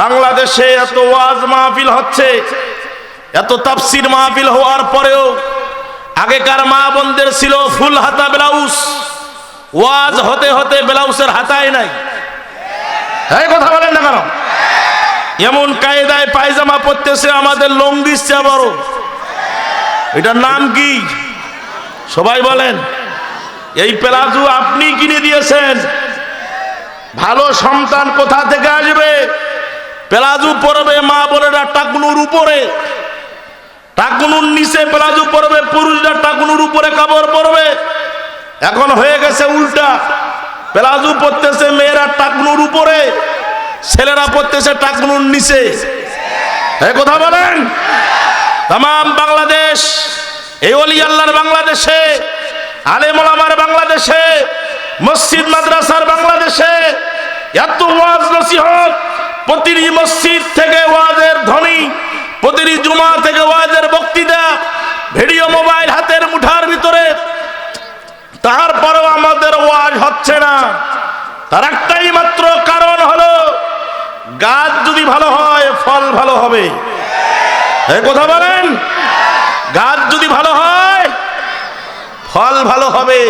বাংলাদেশে এত ওয়াজ মাহফিল হচ্ছে, এত তাফসির মাহফিল হওয়ার পরেও আগেকার মা বোনদের ছিল ফুল হাতা ব্লাউজ। ওয়াজ হতে হতে ব্লাউজের হাতায় নাই। এই কথা বলেন না কেন? এমন কায়দায় পায়জামা পরতেছে আমাদের লঙ্গিস চা বড়। এটার নাম কি? সবাই বলেন, এই প্লাজু আপনি কিনে দিয়েছেন। ভালো সন্তান কোথা থেকে আসবে? প্লাজু পরবে মা বোনেরা টাকুনুর উপরে। টাকুনুর নিচে প্লাজু পরবে পুরুষরা টাকুনুর উপরে কাপড় পরবে। এখন হয়ে গেছে উল্টা। প্লাজু পরতেছে মেয়েরা টাকুনুর উপরে, ছেলেরা পরতেছে টাকুনুর নিচে। কথা বলেন? তাম বাংলাদেশ, এই অলি আল্লাহর বাংলাদেশে আলেমলামার বাংলাদেশে, মসজিদ মাদ্রাসার বাংলাদেশে, এত ওয়াজ নসিহত প্রতিটি মসজিদ থেকে ওয়াজের ধ্বনি, প্রতিটি জুমা থেকে ওয়াজের বক্তৃতা, ভিডিও মোবাইল হাতের মুঠার ভিতরে। তারপরেও আমাদের ওয়াজ হচ্ছে না। তার একটাই মাত্র কারণ হলো, গাছ যদি ভালো হয়, ফল ভালো হবে। কথা বলেন? গাছ যদি ভালো হয়, ফল ভালো হবে।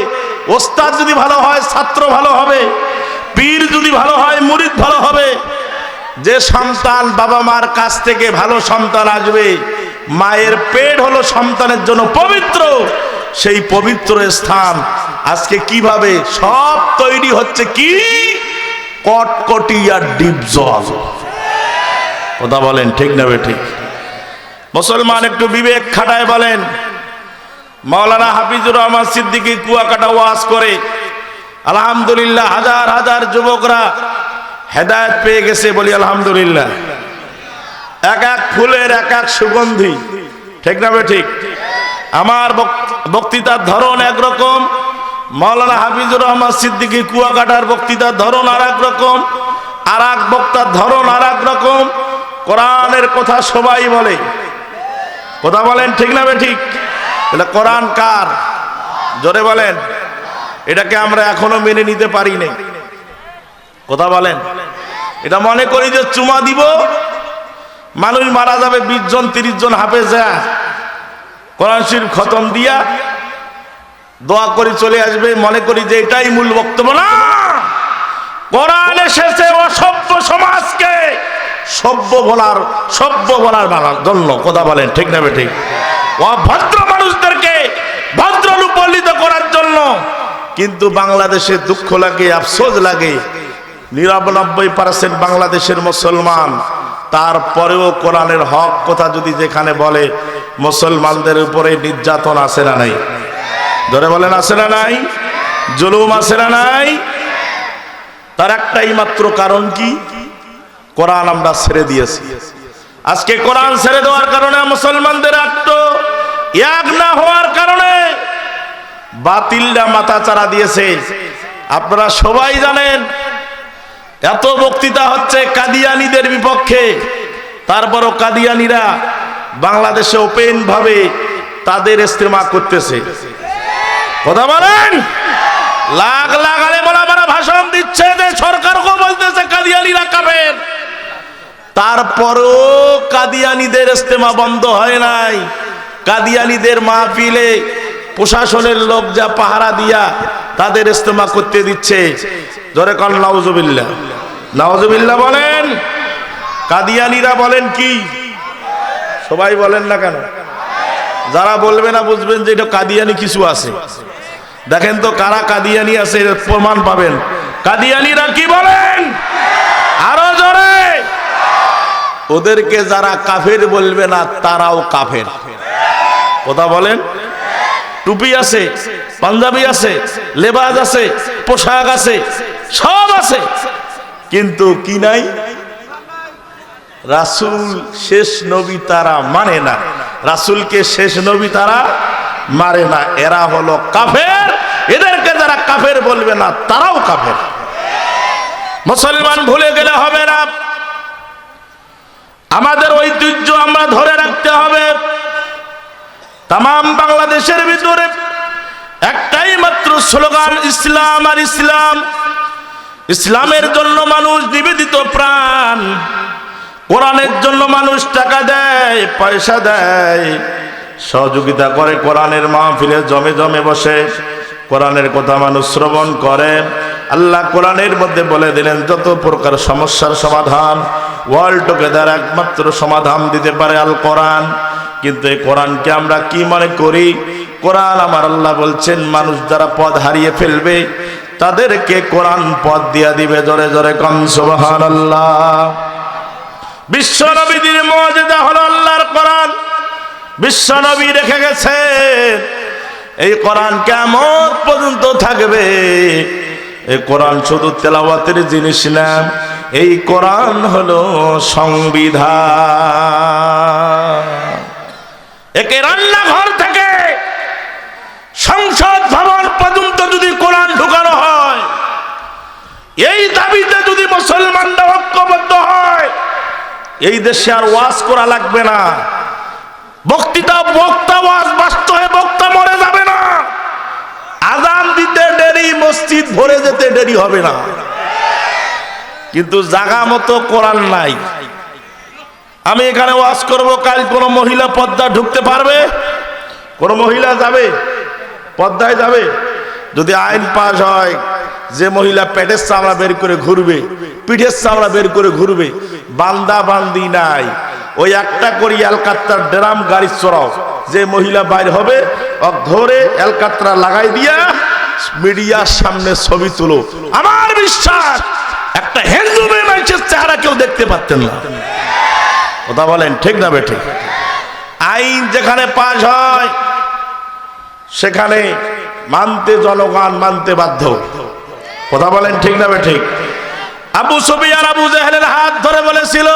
ওস্তাদ যদি ভালো হয়, ছাত্র ভালো হবে। পীর যদি ভালো হয়, মুরিদ ভালো হবে। যে সন্তান বাবা মার কাছ থেকে ভালো সন্তান আসবে, মায়ের পেট হলো সন্তানের জন্য পবিত্র। সেই পবিত্র স্থান আজকে কীভাবে সব তৈরি হচ্ছে কি? কটকটি আর ডিপ জল। কথা বলেন, ঠিক না ঠিক? মুসলমান একটু বিবেক খাটায় বলেন। মাওলানা হাফিজুর রহমান সিদ্দিকী কুয়াকাটা ওয়াজ করে, আলহামদুলিল্লাহ হাজার হাজার যুবকরা হেদায়ত পেয়ে গেছে বলি আলহামদুলিল্লাহ। এক এক ফুলের এক এক সুগন্ধি। ঠিক না ঠিক? আমার বক- বক্তৃতার ধরন একরকম। মাওলানা হাফিজুর রহমান সিদ্দিকী কুয়াকাটার বক্তৃতার ধরন আর এক রকম। আর এক বক্তার ধরন আর রকম। কোরআনের কথা সবাই বলে। কথা বলেন ঠিক না ঠিক? তাহলে কোরআন কার? জোরে বলেন। এটাকে আমরা এখনও মেনে নিতে পারি নাই। কথা বলেন। এটা মনে করি যে চুমা দিব, মানুষ মারা যাবে বিশ জন, তিরিশ জন হাফে যা কোরআন শরীফ খতম দিয়া দোয়া করে চলে আসবে। মনে করি যে এটাই মূল বক্তব্য না। কোরআন এসেছে অসভ্য সমাজকে সভ্য বলার সভ্য বলার জন্য কথা বলেন, ঠিক না ঠিক ভদ্র মানুষদেরকে ভদ্র রূপল্লিত করার জন্য কিন্তু বাংলাদেশে দুঃখ লাগে, আফসোস লাগে। নিরানব্বই পার্সেন্ট বাংলাদেশের মুসলমান। তারপরেও কোরআনের হক কথা যদি যেখানে বলে, মুসলমানদের উপরে নির্যাতন আছে না নাই? ধরে বলেন, আছে না নাই? জুলুম আছে না নাই? তার একটাই মাত্র কারণ কি? কোরআন আমরা ছেড়ে দিয়েছি। আজকে কোরআন ছেড়ে দেওয়ার কারণে মুসলমানদের আত্ম এক না হওয়ার কারণে বাতিলটা মাথা চারা দিয়েছে। আপনারা সবাই জানেন এত বক্তৃতা হচ্ছে কাদিয়ানিদের বিপক্ষে। তারপরও কাদিয়ানিরা বাংলাদেশে ওপেন ভাবে তাদের ইস্তেমা করতেছে। কথা বলেন? লাখ লাখ আলে বলা ভাষণ দিচ্ছে যে সরকারকে বলতেছে কাদিয়ানিরা কাবের তারপরও কাদিয়ানিদের ইস্তেমা বন্ধ হয় নাই। কাদিয়ানিদের মাহফিলে প্রশাসনের লোক যা পাহারা দিয়া তাদের ইস্তেমা করতে দিচ্ছে। জোরে নাউজুবিল্লাহ। নাউজুবিল্লাহ বলেন, কাদিয়ানিরা বলেন কি? সবাই বলেন না কেন? যারা বলবে না বুঝবেন যে এটা কাদিয়ানি কিছু আছে। দেখেন তো কারা কাদিয়ানি আছে প্রমাণ পাবেন। কাদিয়ানিরা কি বলেন? আরও জোরে। ওদেরকে যারা কাফের বলবে না, তারাও কাফের। কথা বলেন? টুপি আছে, পাঞ্জাবি আছে, লেবাজ আছে, পোশাক আছে, সব আছে। কিন্তু কি নাই? রাসুল শেষ নবী তারা মানে না। রাসুলকে শেষ নবী তারা মারে না। এরা হলো কাফের। এদেরকে যারা কাফের বলবে না, তারাও কাফের। মুসলমান ভুলে গেলে হবে না। আমাদের ঐতিহ্য আমরা ধরে রাখতে হবে। তাম বাংলাদেশের ভিতরে একটাই মাত্র স্লোগান, ইসলাম আর ইসলাম। ইসলামের জন্য মানুষ নিবেদিত প্রাণ, কোরআনের জন্য মানুষ টাকা দেয়, পয়সা দেয়, সহযোগিতা করে কোরআনের মাহফিলে জমে জমে বসে, কোরআনের কথা মানুষ শ্রবণ করে। আল্লাহ কোরআনের মধ্যে বলে দিলেন, যত প্রকার সমস্যার সমাধান, ওয়ার্ল্ড টুগেদার একমাত্র সমাধান দিতে পারে আল কোরআন। কিন্তু এই কোরআনকে আমরা কি মনে করি? কোরআন আমার আল্লাহ বলছেন, মানুষ যারা পদ হারিয়ে ফেলবে তাদেরকে কোরআন পদ দিয়া দিবে জোরে জোরে কন, সুবহানাল্লাহ। বিশ্ব নবীদের মর্যাদা হলো আল্লাহর কোরআন। বিশ্ব নবী রেখে গেছে। এই কোরআন কেমন পর্যন্ত থাকবে? এই কোরআন শুধু তেলাওয়াতের জিনিস না, এই কোরআন হলো সংবিধান। একে রান্নাঘর থেকে সংসদ ভবন পর্যন্ত যদি কোরআন ঢুকানো হয় এই দাবিতে যদি মুসলমানরা ঐক্যবদ্ধ হয় এই দেশে আর ওয়াজ করা লাগবে না। বক্তৃতা, বক্তা ওয়াজ বাস্ত হয়ে বক্তা মরে যাবে না। আজান দিতে দেরি, মসজিদ ভরে যেতে দেরি হবে না। কিন্তু জাগা মতো কোরআন নাই। আমি এখানে ওয়াজ করব, কাল কোন মহিলা পদ্মা ঢুকতে পারবে? কোন মহিলা যাবে? পদ্মায় যাবে? যদি আইন পাস হয় যে মহিলা পেটের চামড়া বের করে ঘুরবে, পিঠের চামড়া বের করে ঘুরবে, বান্দা বান্দি নাই। ওই একটা করি এলকাত্তার ড্রাম গাড়ি চড়াও। যে মহিলা বাইর হবে ধরে এলকাত্রা লাগাই দিয়া মিডিয়ার সামনে ছবি তুলো। আমার বিশ্বাস, একটা হিন্দু মেয়ে মানুষের চেহারা কেউ দেখতে পারতেন না। কথা বলেন, ঠিক না বেঠে? আইন যেখানে পাশ হয়, সেখানে মানতে জনগণ মানতে বাধ্য। কথা বলেন ঠিক না ঠিক আবু সুফিয়ান আবু জাহেলের হাত ধরে বলেছিল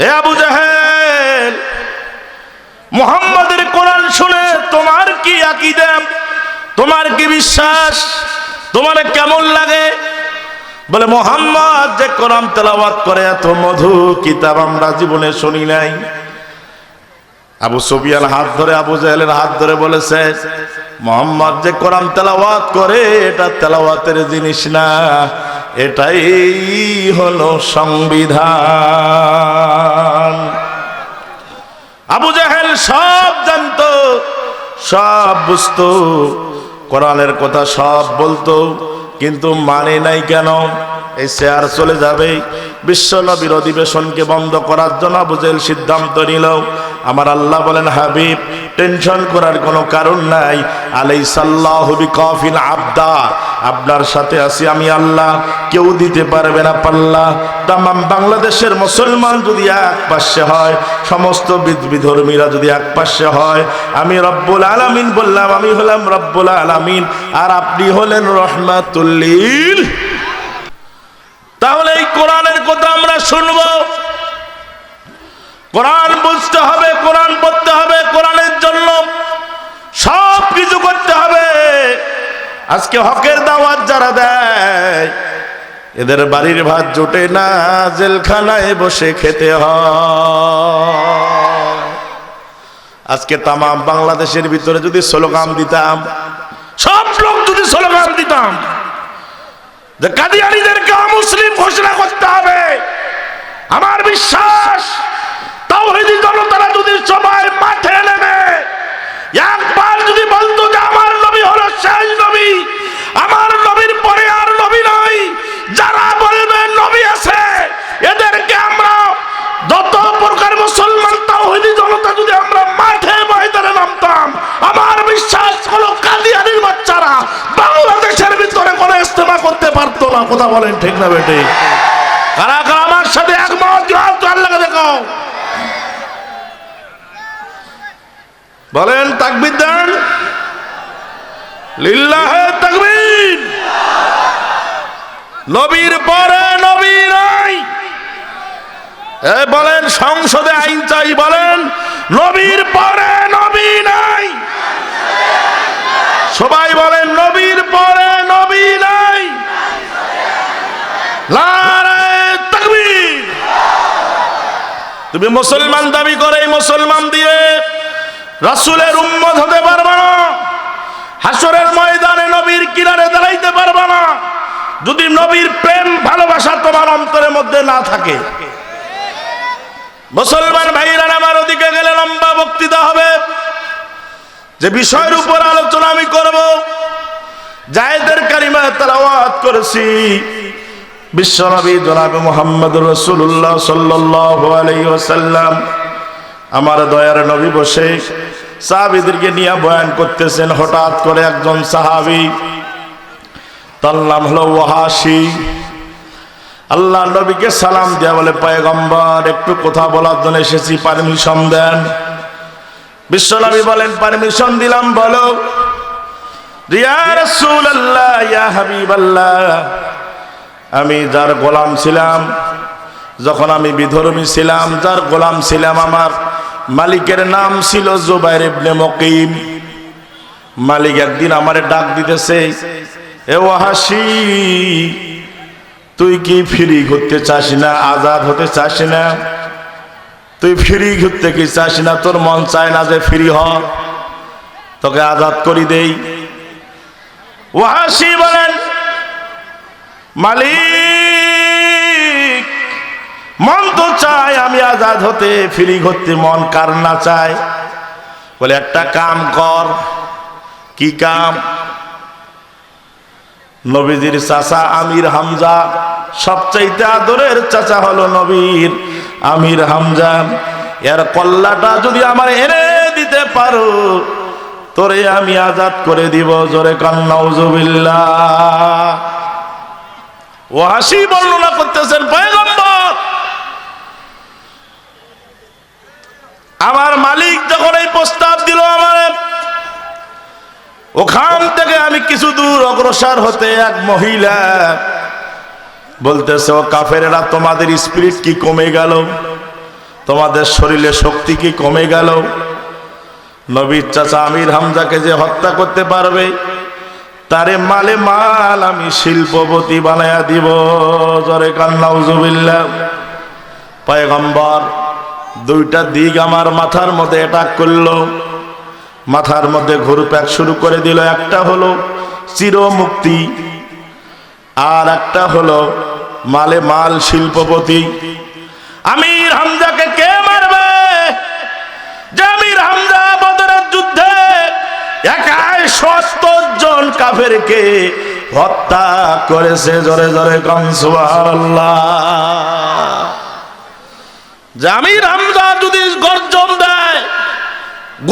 হে আবু জাহেল, মোহাম্মদের কোরআন শুনে তোমার কি আকিদা? তোমার কি বিশ্বাস? তোমার কেমন লাগে? বলে, মোহাম্মদ, যে কোরআন তেলাওয়াত করে, এত মধু কিতাব আমরা জীবনে শুনি নাই। আবু সুফিয়ান হাত ধরে আবু জাহেলের হাত ধরে বলেছে, মোহাম্মদ যে কোরআন তেলাওয়াত করে, এটা তেলাওয়াতের জিনিস না, এটাই হলো সংবিধান। আবু জাহেল সব জানতো, সব বুঝতো, কোরআনের কথা সব বলতো, কিন্তু মানে নাই কেন? এই শেয়ার চলে যাবে। বিশ্ব নবীর অধিবেশনকে বন্ধ করার জন্য বুঝেল সিদ্ধান্ত নিল আমার আল্লাহ বলেন, হাবিব, টেনশন করার কোনো কারণ নাই। আলাই সাল্লাহবি কফিন আবদা, আপনার সাথে আছি আমি আল্লাহ, কেউ দিতে পারবে না পাল্লা। তাম বাংলাদেশের মুসলমান যদি এক পাশে হয়, সমস্ত বিধর্মীরা যদি এক পাশে হয়, আমি রব্বুল আলামিন বললাম, আমি হলাম রব্বুল আলামিন, আর আপনি হলেন রহমাতুল্লিল তাহলে এই কোরআনের কথা আমরা শুনব। কোরআন বুঝতে হবে, কোরআন পড়তে হবে, কোরআনের জন্য সব কিছু করতে হবে। আজকে হকের দাওয়াত যারা দেয়, এদের বাড়ির ভাত জোটে না, জেলখানায় বসে খেতে হয়। আজকে তামাম বাংলাদেশের ভিতরে যদি স্লোগান দিতাম, সব লোক যদি স্লোগান দিতাম, যে কাদিয়ানিদেরকে মুসলিম ঘোষণা করতে হবে। আমার বিশ্বাস তাওহীদি জনতারা যদি সবাই মাঠে নেমে, একবার যদি বলতো যে আমার নবী হলো শেষ নবী, আমার নবীর পরে আর নবী নয় যারা বলবে নবী আছে, এদেরকে আমরা যত প্রকার মুসলমান তাওহীদি জনতা যদি আমরা মাঠে ময়দানে নামতাম, আমার বিশ্বাস হলো কাদিয়ানির বাচ্চারা বাংলাদেশের ভিতরে কোনো ইস্তেমা করতে পারতো না। কথা বলেন ঠিক না বেটে? কারা কারা আমার সাথে একমত? আল্লাহকে দেখো বলেন, তাকবির দেন। লিল্লাহে তাকবীর। নবীর পরে নবী নাই। বলেন, সংসদে আইন চাই বলেন, নবীর পরে নবী নাই। সবাই বলেন, নবীর পরে নবী নাই। তুমি মুসলমান দাবি করে, মুসলমান দিয়ে রাসূলের উম্মত হতে পারবে না। হাসরের ময়দানে নবীর কিনারে দাঁড়াইতে পারবে না। যদি নবীর প্রেম, ভালোবাসা তোমার অন্তরের মধ্যে না থাকে। মুসলমান ভাইরা আমার ওদিকে গেলে লম্বা বক্তৃতা হবে। যে বিষয়ের উপর আলোচনা আমি করব। জায়দের কারিমা তালাওয়াত করেছি। বিশ্বনবী জনাবে মোহাম্মদ রসুল্লাহ সাল্লাহ আলাইসাল্লাম আমার দয়ার নবী বসে সাহাবিদেরকে নিয়ে বয়ান করতেছেন, হঠাৎ করে একজন সাহাবি, তার নাম হলো ওয়াহাসি আল্লাহ নবীকে সালাম দেয়া বলে, পয়গম্বর, একটু কথা বলার জন্য এসেছি, পারমিশন দেন। বিশ্বনবী বলেন, পারমিশন দিলাম, বলো। আমি যার গোলাম ছিলাম যখন আমি বিধর্মী ছিলাম, যার গোলাম ছিলাম আমার, মালিকের নাম ছিল জুবাইর ইবনে মুকিম। মালিক একদিন আমারে ডাক দিতেছে, এ ওয়াহাসি তুই কি ফ্রি ঘুরতে চাস না, আজাদ হতে চাস না? তুই ফ্রি ঘুরতে কি চাস না? তোর মন চায় না যে ফ্রি হ। তোকে আজাদ করি দেই। ওয়াহাসি বলেন, মালিক মন তো চায় আমি আজাদ হতে ফ্রি ঘুরতে মন কার না চায়। বলে, একটা কাম কর। কি কাম? নবীজির চাচা আমির হামজা, সবচাইতে আদরের চাচা হলো নবীর আমির হামজা। এর কল্লাটা যদি আমার এনে দিতে পারো, তোরে আমি আজাদ করে দিব, জোরে কান্নাউজুবিল্লাহ ও হাসি বর্ণনা করতেছেন, পয়গম্বর। আমার মালিক যখন এই প্রস্তাব দিল আমার, ওখান থেকে আমি কিছু দূর অগ্রসর হতে এক মহিলা বলতেছে, ও কাফেরেরা, তোমাদের স্পিরিট কি কমে গেল? তোমাদের শরীরে শক্তি কি কমে গেল? নবীর চাচা আমির হামজাকে যে হত্যা করতে পারবে, তারে মালে মাল আমি শিল্পপতি বানায়া দিব। জরে কান্নাউজুবিল্লা পয়গম্বর দুইটা দিক আমার মাথার মধ্যে অ্যাটাক করল। মাথার মধ্যে ঘুরপ্যাক শুরু করে দিল। একটা হলো চির মুক্তি আর একটা হলো মালে মাল শিল্পপতি। আমির হামজাকে কে মারবে? যে আমির হামজা বদরের যুদ্ধে একাই সত্তর জন কাফেরকে হত্যা করেছে। জরে জরে কনসুয়াল্লাহ জামির হামজা যদি গর্জন দেয়,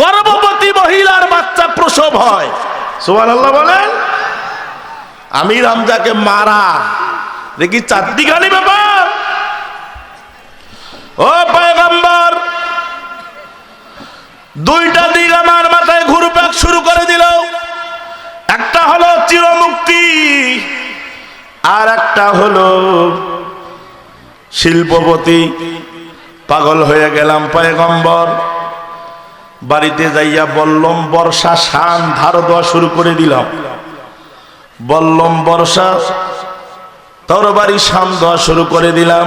গর্ভবতী মহিলার বাচ্চা প্রসব হয়। সুমান আল্লাহ বলেন, আমির হামজাকে মারা। দেখি চারদিখানি ব্যাপার। ও পয়গম্বর, দুইটা দিক আমার মাথায় ঘুরপাক শুরু করে দিল। একটা হলো চিরমুক্তি, আর একটা হলো শিল্পপতি। পাগল হয়ে গেলাম পয়গম্বর। বাড়িতে যাইয়া বললম, বর্ষা শান, ধার দেওয়া শুরু করে দিলাম। বললম, বর্ষা তরবারি শান দেওয়া শুরু করে দিলাম।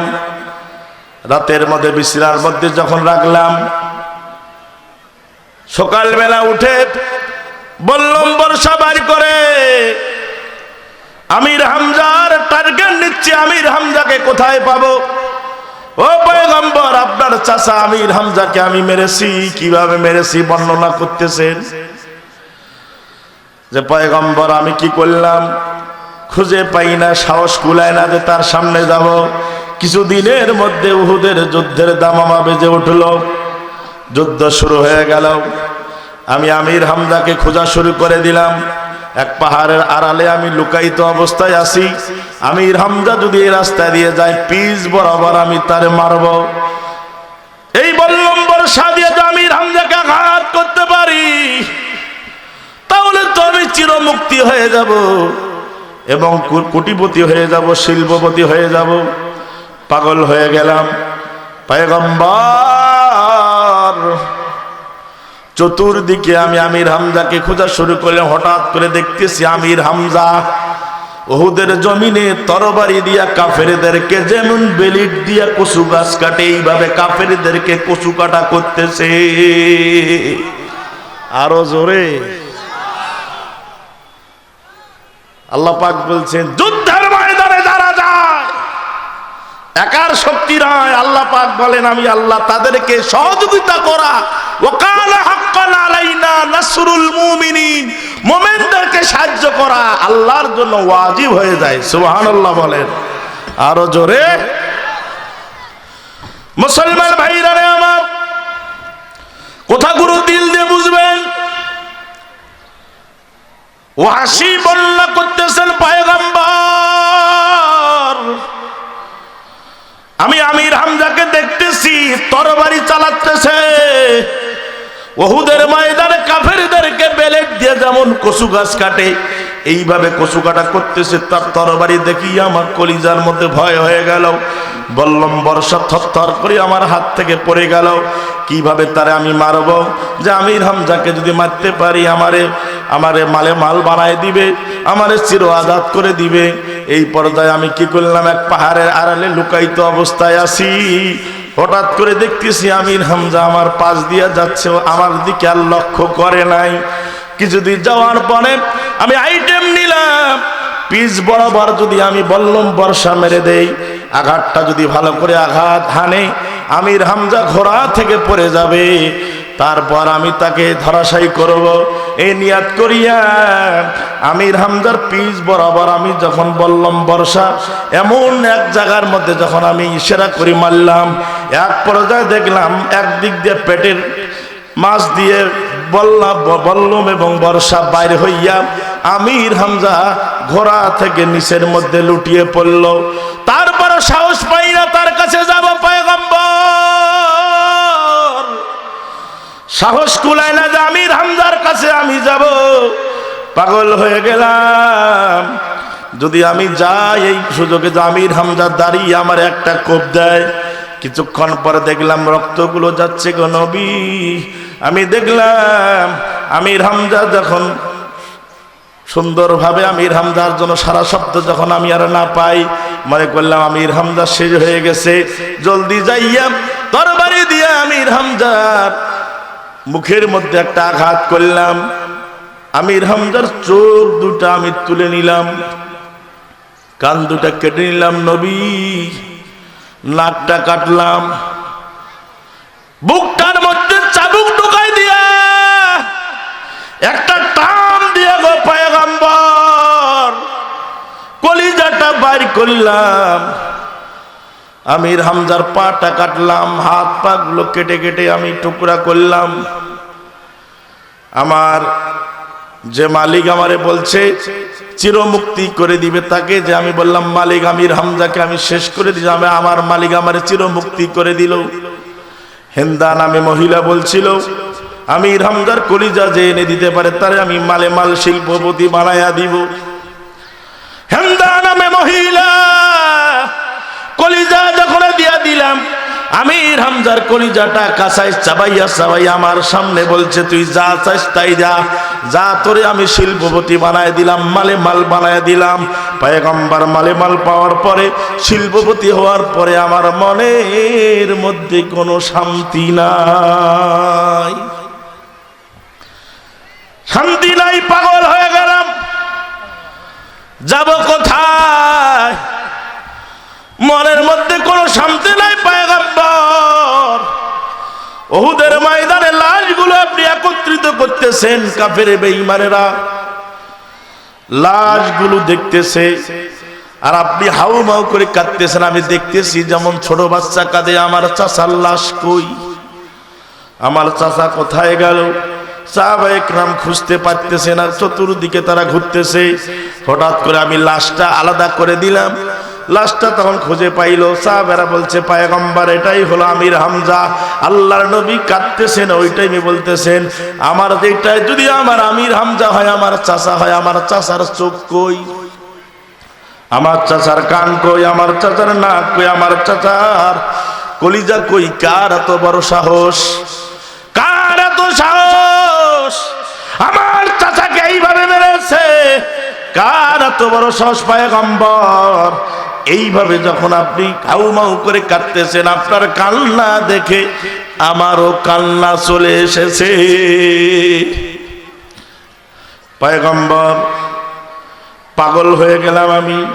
রাতের মধ্যে বিছানার মধ্যে যখন রাখলাম, সকালবেলা উঠে বললম, বর্ষা, বাড়ি করে। আমির হামজার টার্গেট নিচ্ছে, আমির হামজাকে কোথায় পাবো? ও পয়গম্বর, আপনার চাচা আমির হামজাকে আমি মেরেছি, কীভাবে মেরেছি বর্ণনা করতেছেন? যে পয়গম্বর, আমি কি করলাম? খুঁজে পাই না, সাহস কুলায় না যে তার সামনে যাব। কিছু দিনের মধ্যে উহুদের যুদ্ধের দামামা বেজে উঠল। যুদ্ধ শুরু হয়ে গেল। আমি আমির হামজাকে খোঁজা শুরু করে দিলাম। এক পাহাড়ের আড়ালে আমি লুকায়িত অবস্থায় আছি। আমি হামজা যদি এই রাস্তা দিয়ে যাই পিস বরাবর আমি তারে মারব। এই বল্লম্বর সাদিয়ে যে আমির হামজাকে আঘাত করতে পারি, তাহলে তো আমি চিরমুক্তি হয়ে যাব এবং কোটিপতি হয়ে যাব, শিল্পপতি হয়ে যাব। পাগল হয়ে গেলাম। পয়গম্বর! চতুর্দিকে আমি আমির হামজাকে খোঁজা শুরু করলে হঠাৎ করে দেখতেছি আমির হামজা ওহুদের জমিনে তরবারি দিয়া কাফেরদেরকে যেমন বেলিট দিয়া কচু গাছ কাটে, এইভাবে কাফেরদেরকে কচু কাটা করতেছে। আরও জোরে। আল্লাহ পাক বলছেন, যুদ্ধের ময়দানে যারা যায়, একার শক্তি নয়। আল্লাহ পাক বলেন, আমি আল্লাহ তাদেরকে সহযোগিতা করা। ওকালা আলাইনা নাসরুল মুমিনিন। মুমিনদেরকে সাহায্য করা আল্লাহর জন্য ওয়াজিব হয়ে যায়, সুবহানাল্লাহ বলেন। আরও জোরে। মুসলমান ভাইরা রে আমার, কথাগুলো দিল দিয়ে বুঝবেন। ওয়াসি বন্যা করতেছেন পায়গাম্বার। আমি আমির হামজাকে দেখতেছি, তরবারি চালাতেছে। ওহুদের ময়দানে কাফেরদেরকে বেলেট দিয়ে যেমন কচু গাছ কাটে, এইভাবে কচু কাটা করতেছে, তার তরবারি দেখি আমার কলিজার মধ্যে ভয় হয়ে গেল। বললাম, বর্ষা থরথর করে আমার হাত থেকে পড়ে গেল। কীভাবে তারে আমি মারব? যে আমির হামজাকে যদি মারতে পারি, আমারে আমারে মালে মাল বানায় দিবে, আমারে চির আজাদ করে দিবে। এই পর্দায় আমি কি করলাম? এক পাহাড়ের আড়ালে লুকায়িত অবস্থায় আছি। হঠাৎ করে দেখতেছি আমির হামজা আমার পাশ দিয়া যাচ্ছে আমার দিকে আর লক্ষ্য করে নাই। কিছুদিন যাওয়ার পরে আমি আইটেম নিলাম। পিস বরাবর যদি আমি বললাম বর্ষা মেরে দেই, আঘাতটা যদি ভালো করে আঘাত হানে, আমির হামজা ঘোড়া থেকে পড়ে যাবে। তারপর আমি তাকে ধরাশায়ী করব। এই নিয়াত করিয়া আমির হামজার পিস বরাবর আমি যখন বললাম বর্ষা, এমন এক জায়গার মধ্যে যখন আমি ইশারা করি মারলাম, এক পর্যায়ে দেখলাম একদিক দিয়ে পেটের মাছ দিয়ে বললাম বল্লম এবং বর্ষা বাইরে হইয়া আমির হামজা ঘোড়া থেকে নিচের মধ্যে লুটিয়ে পড়ল। তারপরে সাহস পাই না তার কাছে যাব পয়গম্বর সাহস কুলায় না যে আমির হামজার কাছে আমি যাব। পাগল হয়ে গেলাম। যদি আমি যাই এই সুযোগে যে আমির হামজা দাঁড়িয়ে আমার একটা কোপ দেয়। কিছুক্ষণ পরে দেখলাম রক্তগুলো যাচ্ছে গো নবী। আমি দেখলাম আমির হামজা যখন সুন্দরভাবে আমির হামজার জন্য সারা শব্দ যখন আমি আর না পাই, মনে করলাম আমির হামজা শেষ হয়ে গেছে। জলদি যাইয়া তরবারি দিয়ে আমির হামজার মুখের মধ্যে একটা আঘাত করলাম। আমির হামজার চোখ দুটা আমি তুলে নিলাম। কান দুটা কেটে নিলাম নবী। নাকটা কাটলাম। বুকটার মধ্যে চাবুক ঢুকাই দিয়া, একটা টান দিয়ে গো পায়গাম্বর। কলিজাটা বাইর করলাম। আমির হামজার পাটা কাটলাম, হাত পা গুলো কেটে কেটে আমি টুকরা করলাম। আমার যে মালিক আমারে বলছে, চিরমুক্তি করে দিবে তাকে, যে আমি বললাম, মালিক আমির হামজাকে আমি শেষ করে দিলাম আমার মালিক আমার চিরমুক্তি করে দিল। হেন্দা নামে মহিলা বলছিল, আমির হামজার কলিজা যে এনে দিতে পারে, তারে আমি মালে মাল শিল্পপতি বানায়া দিব। হেন্দা নামে মহিলা কলিজা আমির হামজার কলিজাটা কাসাই চাবাইয়া চাবাই আমার সামনে বলছে, তুই যা চাইস তাই যা। যা তোরে আমি শিল্পপতি বানায় দিলাম, মালে মাল বানায় দিলাম। পায়গম্বার মালে মাল পাওয়ার পরে, শিল্পপতি হওয়ার পরে আমার মনের মধ্যে কোনো শান্তি নাই। শান্তি নাই, পাগল হয়ে গেলাম। যাব কোথায়? মনের মধ্যে কোনো শান্তি নাই, পায়গাম্বর। ওহুদের ময়দানে লাশগুলো আপনি একত্রিত করতেছেন, কাফের বেঈমানেরা। লাশগুলো দেখতেছে, আর আপনি হাউ মাউ করে কাঁদতেছেন। আমি দেখতেছি, যেমন ছোট বাচ্চা কাঁদে, আমার চাষার লাশ কই? আমার চাষা কোথায় গেল? সাহাবাহাম খুঁজতে পারতেছে না চতুর্দিকে তারা ঘুরতেছে। হঠাৎ করে আমি লাশটা আলাদা করে দিলাম। লাশটা তখন খুঁজে পাইলো। সাহাবেরা বলছে, পায়গম্বার, এটাই হলো আমির হামজা। আল্লাহর নবী কাঁদতেছেন, ওই টাইমে বলতেছেন, আমার যেটাই যদি আমার আমির হামজা হয়, আমার চাচা হয়, আমার চাচার চোখ কই? আমার চাচার কান কই? আমার চাচার নাক কই? আমার চাচার কলিজা কই? কার এত বড় সাহস? কার এত সাহস? আমার চাচাকে এইভাবে মেরেছে। কার এত বড় সাহস পায় গম্বর এইভাবে যখন আপনি কাউ মাউ করে কাঁদতেছেন, আপনার কান্না দেখে আমারও কান্না চলে এসেছে। পায়গম্বর, পাগল হয়ে গেলাম আমি।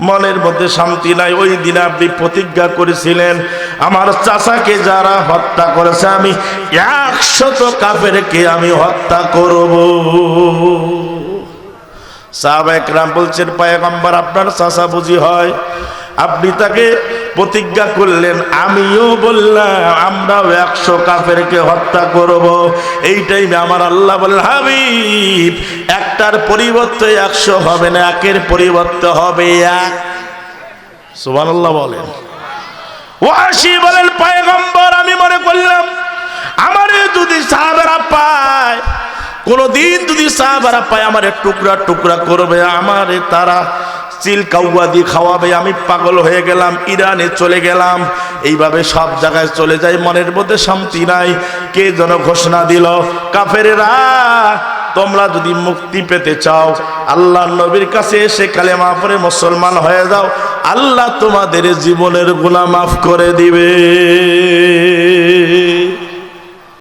মনের মধ্যে শান্তি নাই। ওই দিন আপনি প্রতিজ্ঞা করেছিলেন, আমার চাচাকে যারা হত্যা করেছে, আমি একশত কাফেরকে আমি হত্যা করব। সাহাবাহাম বলছেন, পায়গম্বর, আপনার চাচা বুঝি হয়? আপনি তাকে প্রতিজ্ঞা করলেন, আমিও বললাম, আমরাও একশো কাফেরকে হত্যা করব। এই টাইমে আমার আল্লাহ বলেন, হাবিব, একটার পরিবর্তে একশো হবে না, একের পরিবর্তে হবে এক। সুবান আল্লাহ বলেন ওয়াসি বলেন, পায়গম্বর, আমি মনে করলাম, আমারে যদি সাহাবেরা পায় কোনদিন যদি সাহাবারা পায়, আমারে টুকরা টুকরা করবে, আমারে তারা চিল কাউয়া দিয়ে খাওয়াবে, আমি পাগল হয়ে গেলাম, ইরানে চলে গেলাম। এইভাবে সব জায়গায় চলে যায়, মনের মধ্যে শান্তি নাই। কে যেন ঘোষণা দিল, কাফেরেরা, তোমরা যদি মুক্তি পেতে চাও আল্লাহ নবীর কাছে এসে কালেমা পরে মুসলমান হয়ে যাও, আল্লাহ তোমাদের জীবনের গুণা মাফ করে দিবে।